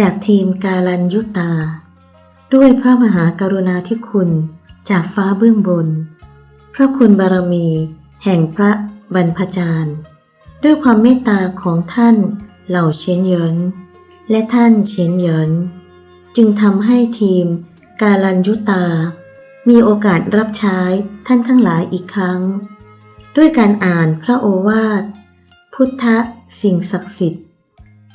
จากทีมกาลันยุตา ด้วยพระมหากรุณาธิคุณจากฟ้าเบื้องบน พระคุณบารมี แห่งพระบรรพจารย์ด้วยความเมตตาของท่านเหล่าเชนเยินและท่านเชนเยินจึงทำให้ทีมกาลันยุตา มีโอกาสรับใช้ท่านทั้งหลายอีกครั้ง ด้วยการอ่านพระโอวาท พุทธสิ่งศักดิ์สิทธิ์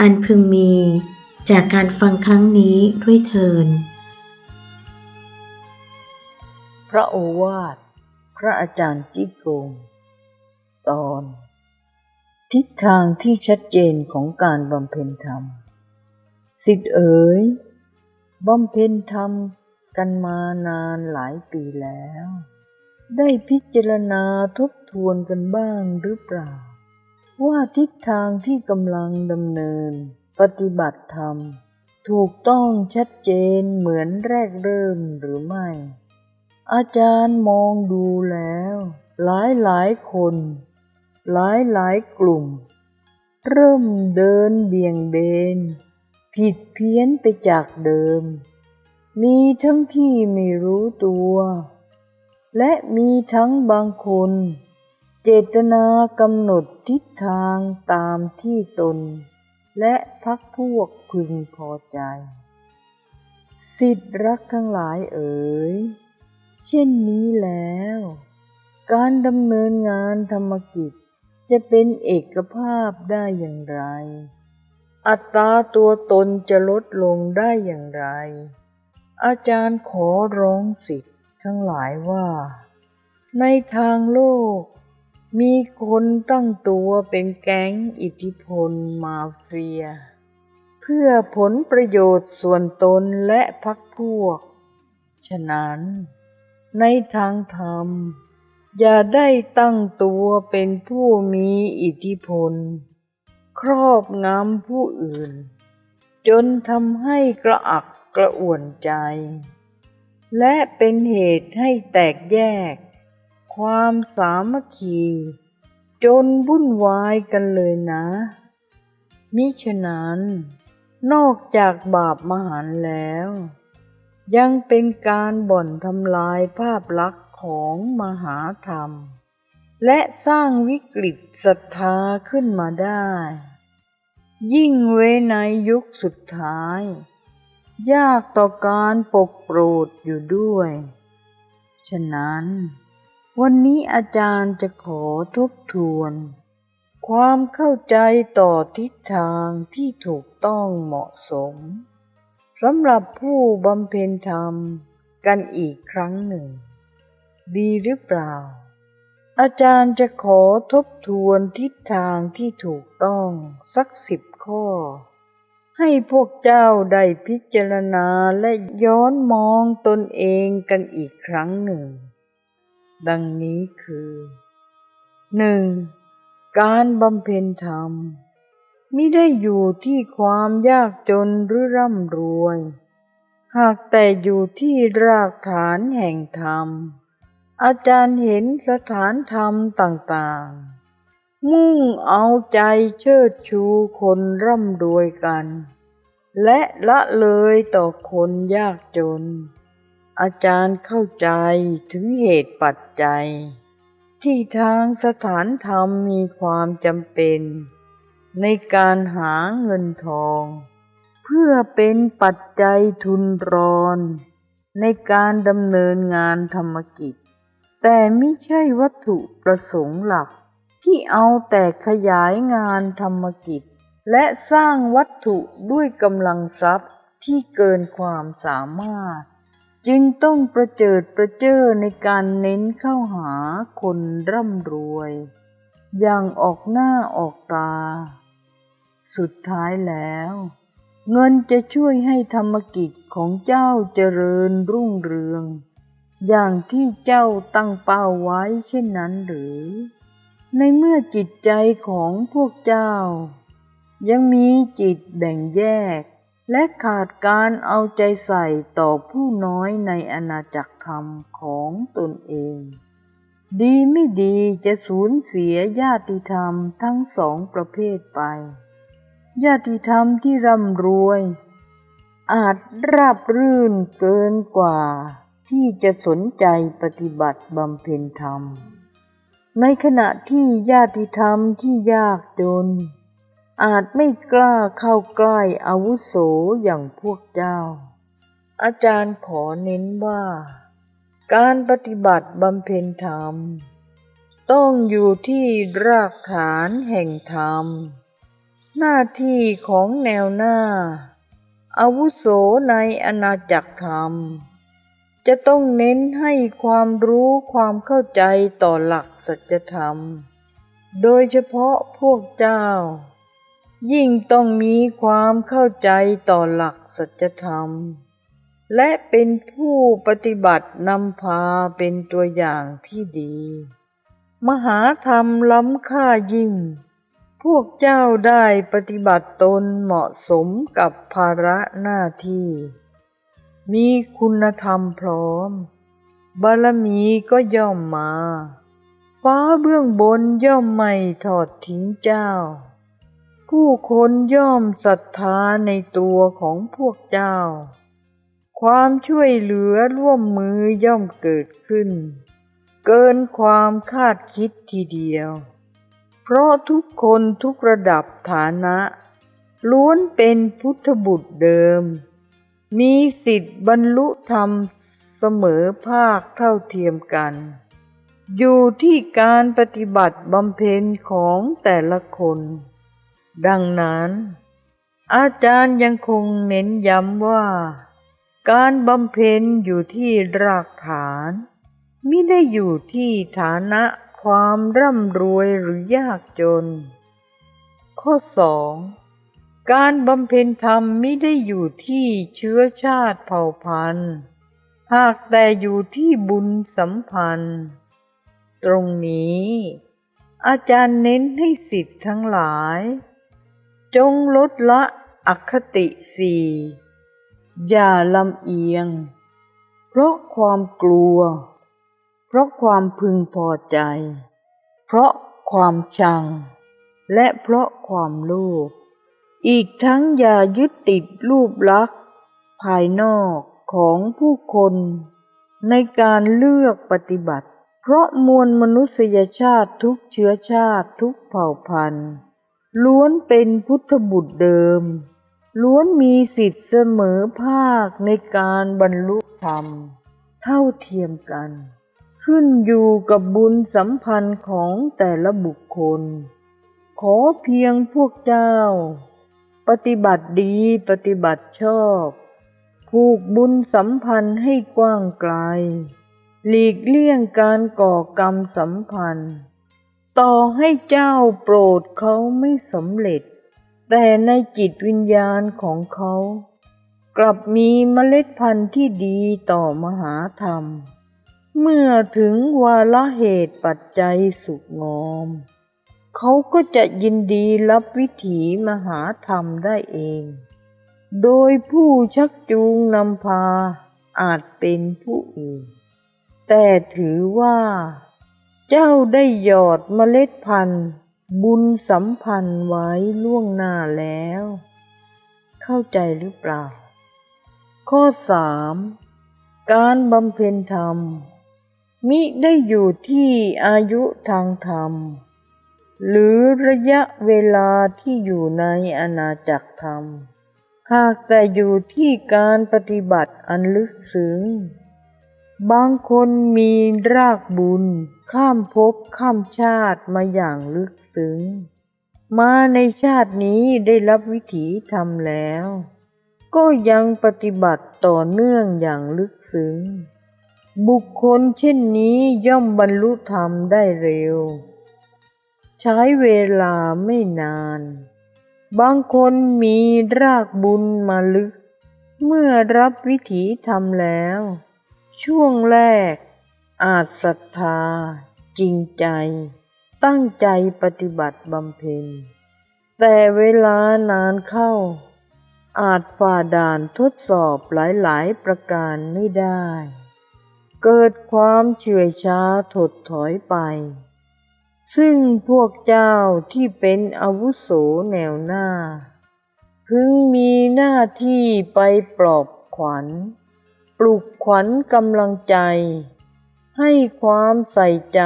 อันพึงมีจากการฟังครั้งนี้ด้วยเทิน พระโอวาท พระอาจารย์จิโกง ตอน ทิศทางที่ชัดเจนของการบำเพ็ญธรรม สิทธิเอ๋ยบำเพ็ญธรรมกันมานานหลายปีแล้ว ได้พิจารณาทบทวนกันบ้างหรือเปล่า ว่าทิศทางที่กำลังดำเนิน ปฏิบัติธรรม ถูกต้องชัดเจนเหมือนแรกเริ่มหรือไม่ อาจารย์มองดูแล้ว หลายหลายคน หลายหลายกลุ่ม เริ่มเดินเบี่ยงเบน ผิดเพี้ยนไปจากเดิม มีทั้งที่ไม่รู้ตัว และมีทั้งบางคน เจตนากำหนดทิศทางตามที่ตน และพักพวกพึงพอใจ สิทธิรักทั้งหลายเอ๋ย เช่นนี้แล้ว การดำเนินงานธรรมกิจจะเป็นเอกภาพได้อย่างไร อัตราตัวตนจะลดลงได้อย่างไร อาจารย์ขอร้องสิทธิ์ทั้งหลายว่า ในทางโลก มีคนตั้งตัวเป็นแก๊งอิทธิพลมาเฟีย เพื่อผลประโยชน์ส่วนตนและพักพวก ฉะนั้น ในทางธรรม อย่าได้ตั้งตัวเป็นผู้มีอิทธิพล ครอบงำผู้อื่น จนทำให้กระอักกระอ่วนใจ และเป็นเหตุให้แตกแยก ความสามัคคี จนวุ่นวายกันเลยนะ มิฉะนั้น นอกจากบาปมหันต์แล้ว ยังเป็นการบ่อนทำลายภาพลักษณ์ของมหาธรรม และสร้างวิกฤตศรัทธาขึ้นมาได้ ยิ่งเวในยุคสุดท้าย ยากต่อการปกโปรดอยู่ด้วย ฉะนั้น วันนี้อาจารย์จะขอทบทวน ความเข้าใจต่อทิศทางที่ถูกต้องเหมาะสมสำหรับผู้บำเพ็ญธรรมกันอีกครั้งหนึ่ง ดีหรือเปล่า อาจารย์จะขอทบทวนทิศทางที่ถูกต้องสักสิบข้อ ให้พวกเจ้าได้พิจารณาและย้อนมองตนเองกันอีกครั้งหนึ่ง ดังนี้คือหนึ่งการบำเพ็ญธรรมมิได้อยู่ที่ความยากจนหรือร่ำรวย หากแต่อยู่ที่รากฐานแห่งธรรม อาจารย์เห็นสถานธรรมต่างๆ มุ่งเอาใจเชิดชูคนร่ำรวยกัน และละเลยต่อคนยากจน อาจารย์เข้าใจถึงเหตุปัจจัย ที่ทางสถานธรรมมีความจำเป็น ในการหาเงินทอง เพื่อเป็นปัจจัยทุนรอน ในการดำเนินงานธรรมกิจ แต่ไม่ใช่วัตถุประสงค์หลัก ที่เอาแต่ขยายงานธรรมกิจ และสร้างวัตถุด้วยกำลังทรัพย์ที่เกินความสามารถ จึงต้องประเจิดประเจ้อในการเน้นเข้าหาคนร่ำรวย อย่างออกหน้าออกตา สุดท้ายแล้ว เงินจะช่วยให้ธรรมกิจของเจ้าเจริญรุ่งเรือง อย่างที่เจ้าตั้งเป้าไว้เช่นนั้นหรือ ในเมื่อจิตใจของพวกเจ้า ยังมีจิตแบ่งแยก และขาดการเอาใจใส่ต่อผู้น้อยในอาณาจักรธรรมของตนเอง ดีไม่ดีจะสูญเสียญาติธรรมทั้งสองประเภทไป ญาติธรรมที่ร่ำรวย อาจราบรื่นเกินกว่าที่จะสนใจปฏิบัติบำเพ็ญธรรม ในขณะที่ญาติธรรมที่ยากจน อาจไม่กล้าเข้าใกล้อาวุโสอย่างพวกเจ้า อาจารย์ขอเน้นว่า การปฏิบัติบำเพ็ญธรรม ต้องอยู่ที่รากฐานแห่งธรรม หน้าที่ของแนวหน้า อาวุโสในอาณาจักรธรรม จะต้องเน้นให้ความรู้ความเข้าใจต่อหลักสัจธรรม โดยเฉพาะพวกเจ้า ยิ่งต้องมีความเข้าใจต่อหลักสัจธรรม และเป็นผู้ปฏิบัตินำพาเป็นตัวอย่างที่ดี มหาธรรมล้ำค่ายิ่ง พวกเจ้าได้ปฏิบัติตนเหมาะสมกับภาระหน้าที่ มีคุณธรรมพร้อม บารมีก็ย่อมมา ฟ้าเบื้องบนย่อมไม่ทอดทิ้งเจ้า ผู้คนย่อมศรัทธาในตัวของพวกเจ้า ความช่วยเหลือร่วมมือย่อมเกิดขึ้น เกินความคาดคิดทีเดียว เพราะทุกคนทุกระดับฐานะ ล้วนเป็นพุทธบุตรเดิม มีสิทธิ์บรรลุธรรมเสมอภาคเท่าเทียมกัน อยู่ที่การปฏิบัติบำเพ็ญของแต่ละคน ดังนั้น อาจารย์ยังคงเน้นย้ำว่า การบำเพ็ญอยู่ที่รากฐานไม่ได้อยู่ที่ฐานะความร่ำรวยหรือยากจน ข้อสองการบำเพ็ญธรรมไม่ได้อยู่ที่เชื้อชาติเผ่าพันธุ์ หากแต่อยู่ที่บุญสัมพันธ์ ตรงนี้ อาจารย์เน้นให้สิทธิ์ทั้งหลาย จงลดละอคติสี่อย่าลำเอียง เพราะความกลัว เพราะความพึงพอใจ เพราะความชัง และเพราะความโลภอีกทั้งอย่ายึดติดรูปลักษณ์ภายนอกของผู้คน ในการเลือกปฏิบัติ เพราะมวลมนุษยชาติทุกเชื้อชาติทุกเผ่าพันธุ์ ล้วนเป็นพุทธบุตรเดิม ล้วนมีสิทธิ์เสมอภาคในการบรรลุธรรม เท่าเทียมกัน ขึ้นอยู่กับบุญสัมพันธ์ของแต่ละบุคคล ขอเพียงพวกเจ้า ปฏิบัติดีปฏิบัติชอบผูกบุญสัมพันธ์ให้กว้างไกล หลีกเลี่ยงการก่อกรรมสัมพันธ์ ต่อให้เจ้าโปรดเขาไม่สำเร็จ แต่ในจิตวิญญาณของเขา กลับมีเมล็ดพันธุ์ที่ดีต่อมหาธรรม เมื่อถึงวาระเหตุปัจจัยสุกงอม เขาก็จะยินดีรับวิถีมหาธรรมได้เอง โดยผู้ชักจูงนำพาอาจเป็นผู้อื่น แต่ถือว่า เจ้าได้หยอดเมล็ดพันธุ์ บุญสัมพันธ์ไว้ล่วงหน้าแล้ว เข้าใจหรือเปล่า ข้อสามการบำเพ็ญธรรม มิได้อยู่ที่อายุทางธรรม หรือระยะเวลาที่อยู่ในอาณาจักรธรรม หากแต่อยู่ที่การปฏิบัติอันลึกซึ้ง บางคนมีรากบุญ ข้ามภพข้ามชาติมาอย่างลึกซึ้ง มาในชาตินี้ได้รับวิถีธรรมแล้ว ก็ยังปฏิบัติต่อเนื่องอย่างลึกซึ้ง บุคคลเช่นนี้ย่อมบรรลุธรรมได้เร็ว ใช้เวลาไม่นาน บางคนมีรากบุญมาลึก เมื่อรับวิถีทำแล้ว ช่วงแรก อาจศรัทธา จริงใจ ตั้งใจปฏิบัติบำเพ็ญ แต่เวลานานเข้า อาจฝ่าด่านทดสอบหลายๆ ประการไม่ได้ เกิดความเฉื่อยช้าถดถอยไป ซึ่งพวกเจ้าที่เป็นอาวุโสแนวหน้า พึงมีหน้าที่ไปปลอบขวัญ ปลุกขวัญกำลังใจ ให้ความใส่ใจ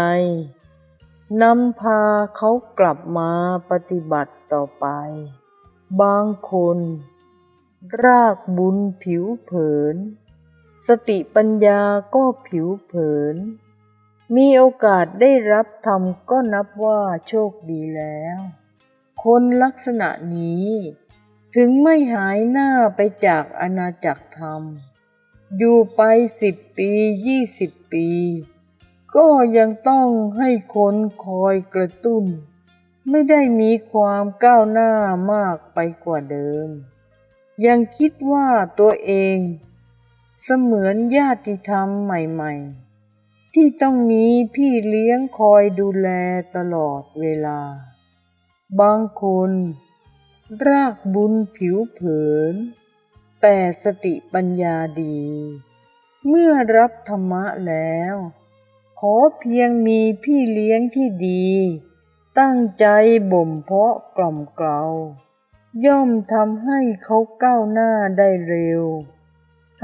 นำพาเขากลับมาปฏิบัติต่อไป บางคน รากบุญผิวเผิน สติปัญญาก็ผิวเผิน มีโอกาสได้รับธรรมก็นับว่าโชคดีแล้ว คนลักษณะนี้ ถึงไม่หายหน้าไปจากอาณาจักรธรรม อยู่ไปสิบปียี่สิบปี ก็ยังต้องให้คนคอยกระตุ้น ไม่ได้มีความก้าวหน้ามากไปกว่าเดิม ยังคิดว่าตัวเอง เสมือนญาติธรรมใหม่ ๆ ที่ต้องมีพี่เลี้ยงคอยดูแลตลอดเวลา บางคน รากบุญผิวเผิน แต่สติปัญญาดี เมื่อรับธรรมะแล้ว ขอเพียงมีพี่เลี้ยงที่ดี ตั้งใจบ่มเพาะกล่อมเกลาย่อมทำให้เขาก้าวหน้าได้เร็ว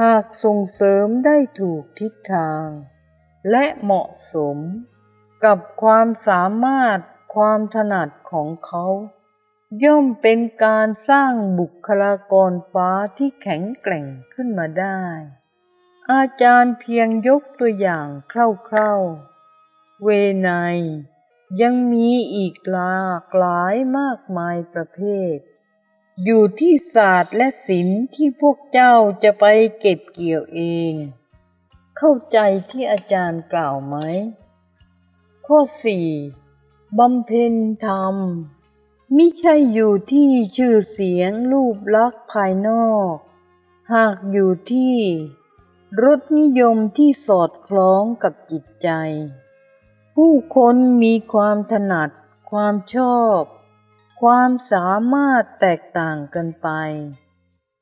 หากส่งเสริมได้ถูกทิศทาง และเหมาะสมกับความสามารถความถนัดของเขา ย่อมเป็นการสร้างบุคลากรฟ้าที่แข็งแกร่งขึ้นมาได้ อาจารย์เพียงยกตัวอย่างคร่าวๆ เวไนยังมีอีกหลากหลายมากมายประเภท อยู่ที่ศาสตร์และศิลป์ที่พวกเจ้าจะไปเก็บเกี่ยวเอง เข้าใจที่อาจารย์กล่าวไหม ข้อสี่บำเพ็ญธรรม มิใช่อยู่ที่ชื่อเสียงรูปลักษณ์ภายนอก หากอยู่ที่รสนิยมที่สอดคล้องกับจิตใจ ผู้คนมีความถนัด ความชอบ ความสามารถแตกต่างกันไป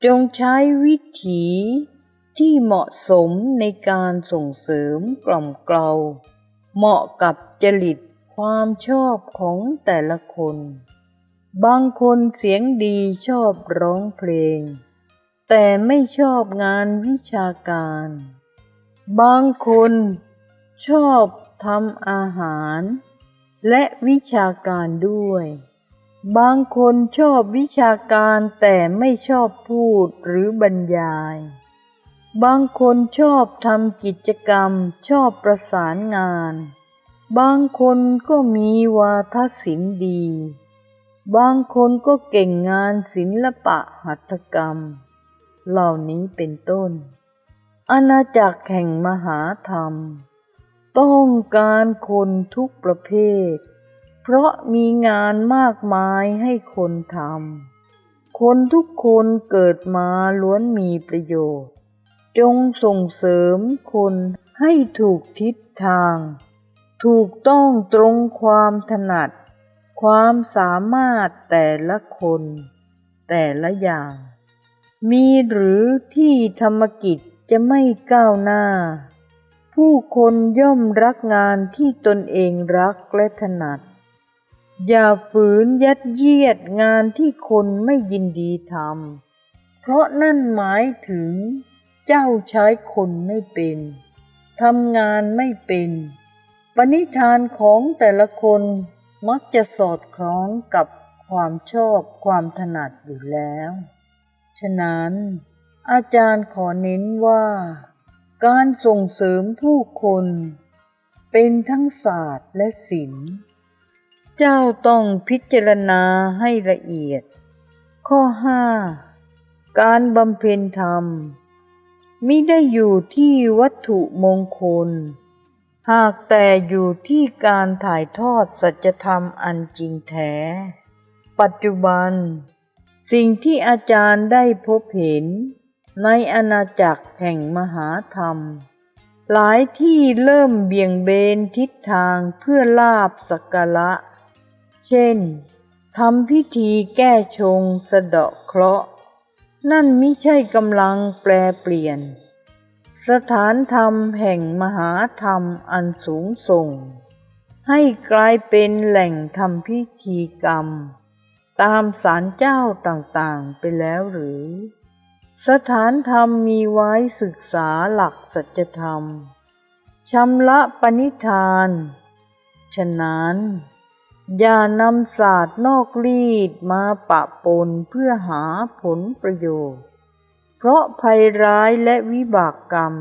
จงใช้วิถีที่เหมาะสมในการส่งเสริมกล่อมเกลา เหมาะกับจริตความชอบของแต่ละคน บางคนเสียงดีชอบร้องเพลง แต่ไม่ชอบงานวิชาการ บางคนชอบทำอาหาร และวิชาการด้วย บางคนชอบวิชาการแต่ไม่ชอบพูดหรือบรรยาย บางคนชอบทำกิจกรรมชอบประสานงาน บางคนก็มีวาทศิลป์ดี บางคนก็เก่งงานศิลปะหัตถกรรม เหล่านี้เป็นต้น อาณาจักรแห่งมหาธรรม ต้องการคนทุกประเภท เพราะมีงานมากมายให้คนทำ คนทุกคนเกิดมาล้วนมีประโยชน์ จงส่งเสริมคนให้ถูกทิศทาง ถูกต้องตรงความถนัด ความสามารถแต่ละคน แต่ละอย่าง มีหรือที่ธรรมกิจจะไม่ก้าวหน้า ผู้คนย่อมรักงานที่ตนเองรักและถนัด อย่าฝืนยัดเยียดงานที่คนไม่ยินดีทำเพราะนั่นหมายถึง เจ้าใช้คนไม่เป็นทำงานไม่เป็น ปณิธานของแต่ละคน มักจะสอดคล้องกับความชอบความถนัดอยู่แล้ว ฉะนั้น อาจารย์ขอเน้นว่า การส่งเสริมผู้คน เป็นทั้งศาสตร์และศิลป์ เจ้าต้องพิจารณาให้ละเอียด ข้อ 5 การบำเพ็ญธรรม มิได้อยู่ที่วัตถุมงคล หากแต่อยู่ที่การถ่ายทอดสัจธรรมอันจริงแท้ ปัจจุบัน สิ่งที่อาจารย์ได้พบเห็น ในอาณาจักรแห่งมหาธรรม หลายที่เริ่มเบี่ยงเบนทิศทางเพื่อลาบสักการะ เช่นทำพิธีแก้ชงสะเดาะเคราะห์ นั่นไม่ใช่กำลังแปลเปลี่ยน สถานธรรมแห่งมหาธรรมอันสูงส่ง ให้กลายเป็นแหล่งทำพิธีกรรม ตามศาลเจ้าต่างๆไปแล้วหรือ สถานธรรมมีไว้ศึกษาหลักสัจธรรมชำระปณิธาน ฉะนั้น อย่านำศาสตร์นอกรีดมาปะปนเพื่อหาผลประโยชน์ เพราะภัยร้ายและวิบากกรรม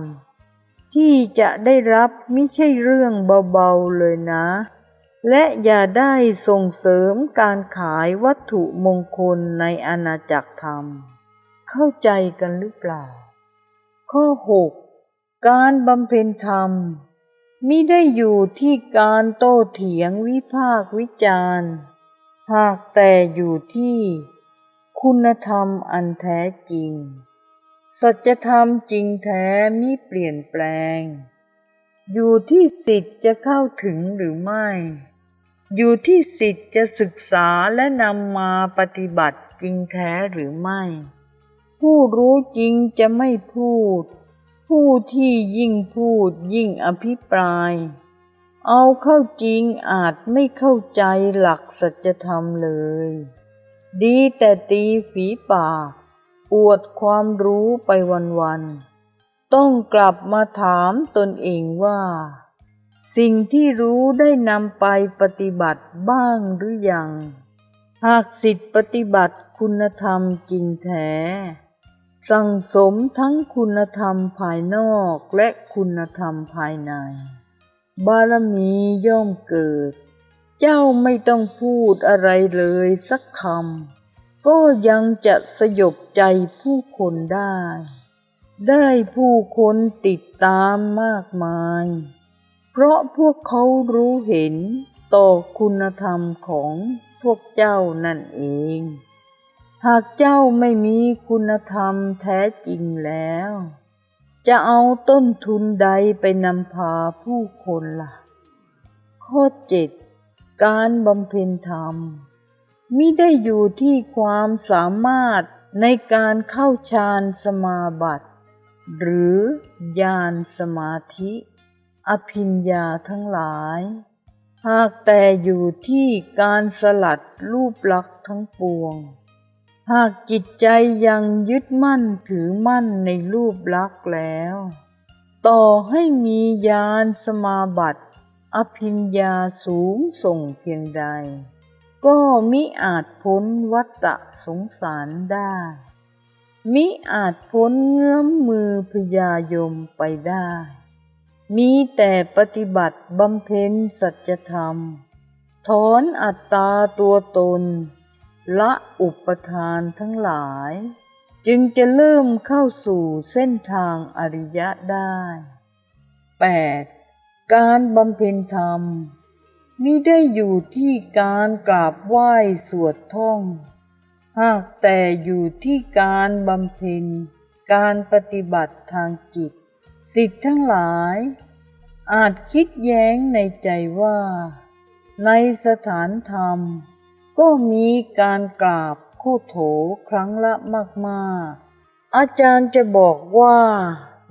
ที่จะได้รับไม่ใช่เรื่องเบาๆเลยนะ และอย่าได้ส่งเสริมการขายวัตถุมงคลในอาณาจักรธรรม เข้าใจกันหรือเปล่า ข้อ 6 การบำเพ็ญธรรมมิได้อยู่ที่การโต้เถียงวิพากวิจารณ์หากแต่อยู่ที่คุณธรรมอันแท้จริง สัจธรรมจริงแท้มิเปลี่ยนแปลง อยู่ที่สิทธิ์จะเข้าถึงหรือไม่ อยู่ที่สิทธิ์จะศึกษาและนำมาปฏิบัติจริงแท้หรือไม่ ผู้รู้จริงจะไม่พูด ผู้ที่ยิ่งพูดยิ่งอภิปราย เอาเข้าจริงอาจไม่เข้าใจหลักสัจธรรมเลย ดีแต่ตีฝีปาก อวดความรู้ไปวันๆ ต้องกลับมาถามตนเองว่า สิ่งที่รู้ได้นำไปปฏิบัติบ้างหรือยัง หากสิทธิปฏิบัติคุณธรรมจริงแท้ สั่งสมทั้งคุณธรรมภายนอกและคุณธรรมภายใน บารมีย่อมเกิด เจ้าไม่ต้องพูดอะไรเลยสักคำ ก็ยังจะสยบใจผู้คนได้ ได้ผู้คนติดตามมากมาย เพราะพวกเขารู้เห็นต่อคุณธรรมของพวกเจ้านั่นเอง หากเจ้าไม่มีคุณธรรมแท้จริงแล้ว จะเอาต้นทุนใดไปนำพาผู้คนล่ะ ข้อเจ็ดการบำเพ็ญธรรม มิได้อยู่ที่ความสามารถในการเข้าฌานสมาบัติ หรือญาณสมาธิ อภิญญาทั้งหลาย หากแต่อยู่ที่การสลัดรูปลักษ์ทั้งปวง หากจิตใจยังยึดมั่นถือมั่นในรูปลักษ์แล้ว ต่อให้มีญาณสมาบัติ อภิญญาสูงส่งเพียงใด ก็มิอาจพ้นวัฏสงสารได้ มิอาจพ้นเงื้อมมือพยายมไปได้ มีแต่ปฏิบัติบำเพ็ญสัจธรรม ถอนอัตตาตัวตน ละอุปทานทั้งหลาย จึงจะเริ่มเข้าสู่เส้นทางอริยะได้ 8. การบำเพ็ญธรรม มิได้อยู่ที่การกราบไหว้สวดท่อง หากแต่อยู่ที่การบำเพ็ญ การปฏิบัติทางจิต สิทธิ์ทั้งหลาย อาจคิดแย้งในใจว่า ในสถานธรรม ก็มีการกราบโคโถครั้งละมากๆ อาจารย์จะบอกว่า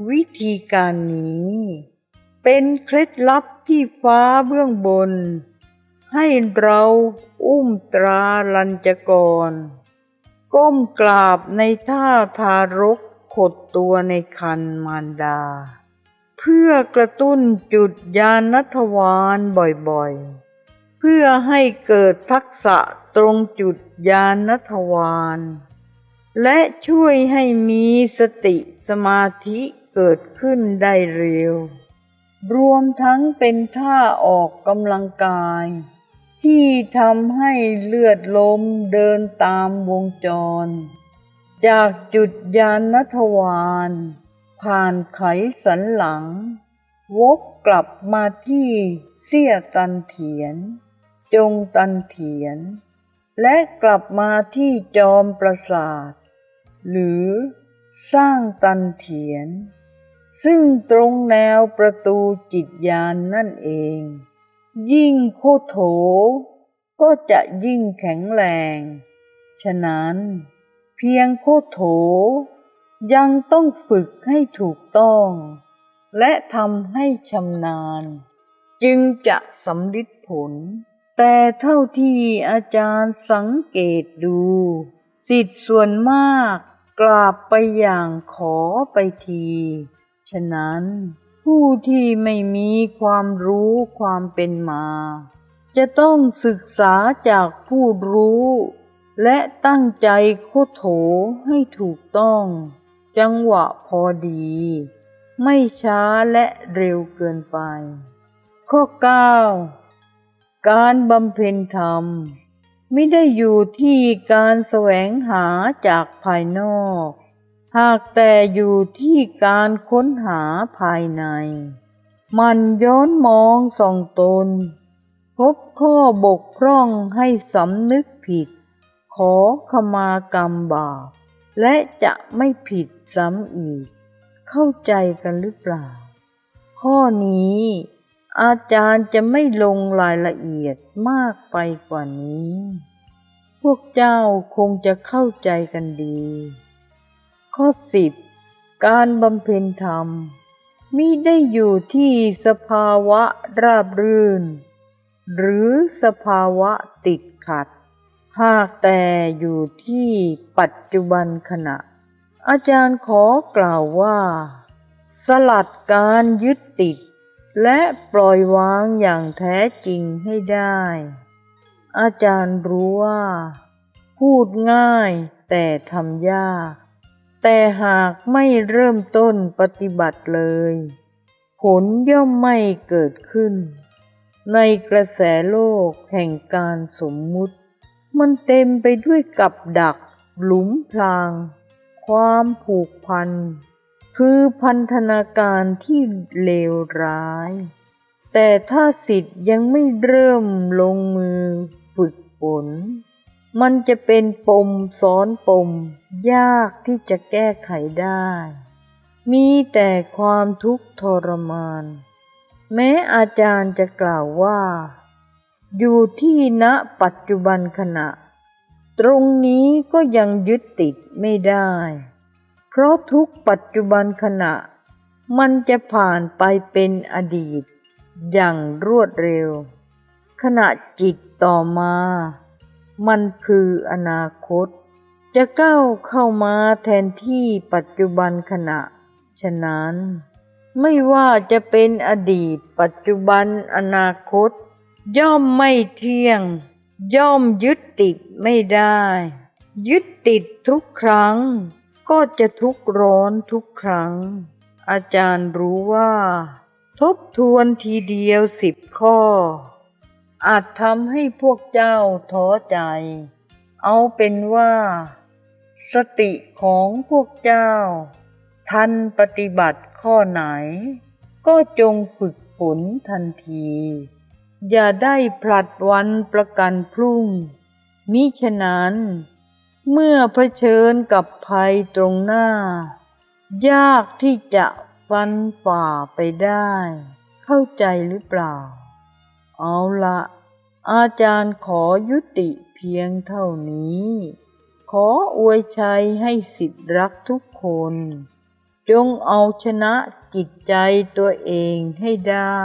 วิธีการนี้ เป็นเคล็ดลับ ที่ฟ้าเบื้องบน ให้เราอุ้มตราลัญจกร ก้มกราบในท่าทารกขดตัวในคันมารดา เพื่อกระตุ้นจุดยานทวารบ่อยๆ เพื่อให้เกิดทักษะตรงจุดยานทวารและช่วยให้มีสติสมาธิเกิดขึ้นได้เร็ว รวมทั้งเป็นท่าออกกำลังกาย ที่ทำให้เลือดลมเดินตามวงจร จากจุดยานทวารผ่านไขสันหลัง วกกลับมาที่เสี้ยตันเถียน จงตันเถียน และกลับมาที่จอมปราสาท หรือสร้างตันเถียน ซึ่งตรงแนวประตูจิตยานนั่นเอง ยิ่งโคโถ ก็จะยิ่งแข็งแรง ฉะนั้นเพียงโคโถ ยังต้องฝึกให้ถูกต้อง และทำให้ชำนาญ จึงจะสำลิดผล แต่เท่าที่อาจารย์สังเกตดูสิทธิ์ส่วนมากกราบไปอย่างขอไปที ฉะนั้น ผู้ที่ไม่มีความรู้ความเป็นมา จะต้องศึกษาจากผู้รู้ และตั้งใจโคโถให้ถูกต้อง จังหวะพอดี ไม่ช้าและเร็วเกินไป ข้อ 9 การบำเพ็ญธรรม ไม่ได้อยู่ที่การแสวงหาจากภายนอก หากแต่อยู่ที่การค้นหาภายใน มันย้อนมองส่องตน พบข้อบกพร่องให้สำนึกผิด ขอขมากรรมบาปและจะไม่ผิดซ้ำอีก เข้าใจกันหรือเปล่า ข้อนี้ อาจารย์จะไม่ลงรายละเอียดมากไปกว่านี้ พวกเจ้าคงจะเข้าใจกันดี ข้อสิบการบำเพ็ญธรรมมิได้อยู่ที่สภาวะราบรื่น หรือสภาวะติดขัด หากแต่อยู่ที่ปัจจุบันขณะ อาจารย์ขอกล่าวว่า สลัดการยึดติด และปล่อยวางอย่างแท้จริงให้ได้ อาจารย์รู้ว่า พูดง่ายแต่ทำยาก แต่หากไม่เริ่มต้นปฏิบัติเลย ผลย่อมไม่เกิดขึ้น ในกระแสโลกแห่งการสมมุติ มันเต็มไปด้วยกับดัก หลุมพราง ความผูกพัน คือพันธนาการที่เลวร้าย แต่ถ้าสิทธิ์ยังไม่เริ่มลงมือฝึกฝน มันจะเป็นปมซ้อนปม ยากที่จะแก้ไขได้ มีแต่ความทุกข์ทรมาน แม้อาจารย์จะกล่าวว่า อยู่ที่ณปัจจุบันขณะ ตรงนี้ก็ยังยึดติดไม่ได้ เพราะทุกปัจจุบันขณะ มันจะผ่านไปเป็นอดีต อย่างรวดเร็ว ขณะจิตต่อมา มันคืออนาคต จะก้าวเข้ามาแทนที่ปัจจุบันขณะ ฉะนั้น ไม่ว่าจะเป็นอดีต ปัจจุบันอนาคต ย่อมไม่เที่ยง ย่อมยึดติดไม่ได้ ยึดติดทุกครั้ง ก็จะทุกข์ร้อนทุกครั้ง อาจารย์รู้ว่า ทบทวนทีเดียวสิบข้อ อาจทำให้พวกเจ้าท้อใจ เอาเป็นว่า สติของพวกเจ้า ทันปฏิบัติข้อไหน ก็จงฝึกฝนทันที อย่าได้ผลัดวันประกันพรุ่ง มิฉะนั้น เมื่อเผชิญกับภัยตรงหน้า ยากที่จะฟันฝ่าไปได้ เข้าใจหรือเปล่า เอาละอาจารย์ขอยุติเพียงเท่านี้ ขออวยชัยให้สิทธิรักทุกคน จงเอาชนะจิตใจตัวเองให้ได้